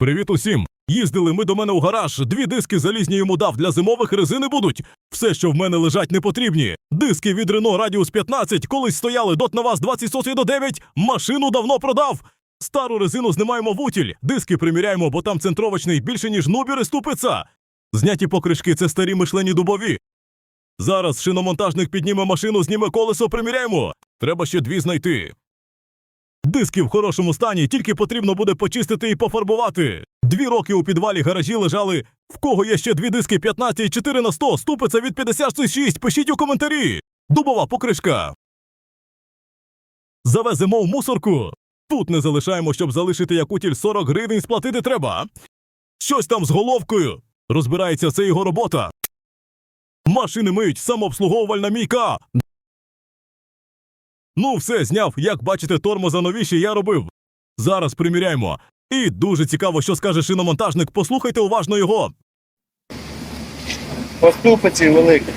Привіт усім! Їздили ми до мене у гараж. Дві диски залізні йому дав для зимових резини будуть. Все, що в мене лежать, не потрібні. Диски від Renault Радіус 15, колись стояли дот на вас 20 до 9, машину давно продав. Стару резину знімаємо в утіль, диски приміряємо, бо там центровочний більше, ніж нубіри ступиться. Зняті покришки це старі мишлені дубові. Зараз шиномонтажник підніме машину, зніме колесо, приміряємо. Треба ще дві знайти. Диски в хорошому стані, тільки потрібно буде почистити і пофарбувати. Дві роки у підвалі гаражі лежали. В кого є ще дві диски 15 і 4 на 100, ступиться від 56, пишіть у коментарі. Дубова покришка. Завеземо в мусорку. Тут не залишаємо, щоб залишити як утіль 40 гривень сплатити треба. Щось там з головкою. Розбирається, це його робота. Машини миють, самообслуговувальна мійка. Ну, все, зняв. Як бачите, тормоза новіші я робив. Зараз приміряємо. І дуже цікаво, що скаже шиномонтажник. Послухайте уважно його. По ступиці великий.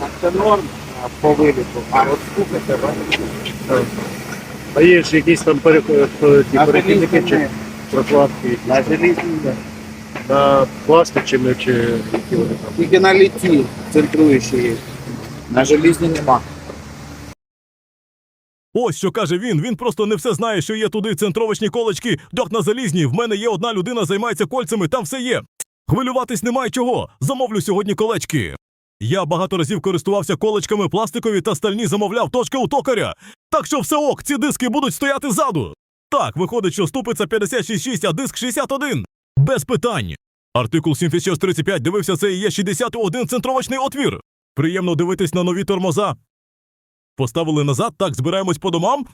А Це норм а, по виліту, а от ступиця, бачите? А є ж якісь там перехідники чи прокладки? На желізній ні. На пластичними чи які вони там? Тільки на літі центруючі є. На желізні нема. Ось що каже він. Він просто не все знає, що є туди центровочні колочки, дьок на залізні. В мене є одна людина, займається кольцями, там все є. Хвилюватись немає чого. Замовлю сьогодні колечки. Я багато разів користувався колечками пластикові та стальні замовляв точка у токаря. Так що все ок, ці диски будуть стояти ззаду. Так, виходить, що ступиця 56,6, а диск 61. Без питань. Артикул 7635 дивився, це і є 61 центровочний отвір. Приємно дивитись на нові тормоза. Поставили назад, так збираємось по домам.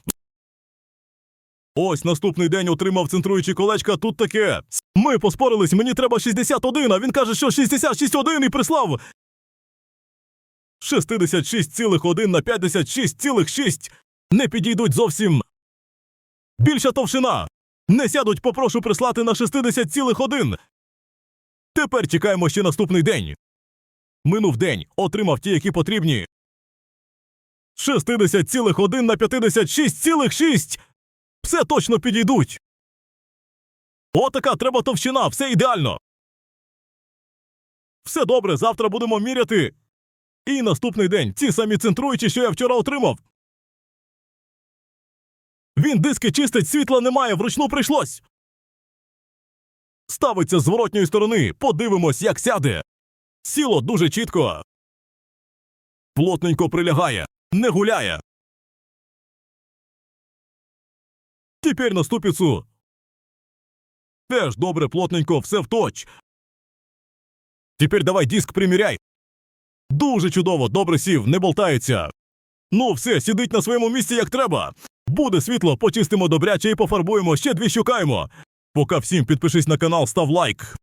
Ось наступний день отримав центруючі колечка. Тут таке. Ми поспорились, мені треба 61, а він каже, що 66,1 і прислав. 66,1 на 56,6 не підійдуть зовсім. Більша товщина. Не сядуть, попрошу прислати на 60,1. Тепер чекаємо ще наступний день. Минув день, отримав ті, які потрібні. 60,1 на 56,6. Все точно підійдуть. Отака треба товщина, все ідеально. Все добре, завтра будемо міряти. І наступний день ці самі центруючі, що я вчора отримав. Він диски чистить, світла немає, вручну прийшлось. Ставиться з зворотньої сторони, подивимось, як сяде. Сіло дуже чітко. Плотненько прилягає, не гуляє. Тепер на ступицю. Теж добре, плотненько, все в точ. Тепер давай диск приміряй. Дуже чудово, добре сів, не болтається. Ну, все, сидить на своєму місці як треба. Буде світло, почистимо добряче і пофарбуємо, ще дві шукаємо. Поки всім підпишись на канал, став лайк.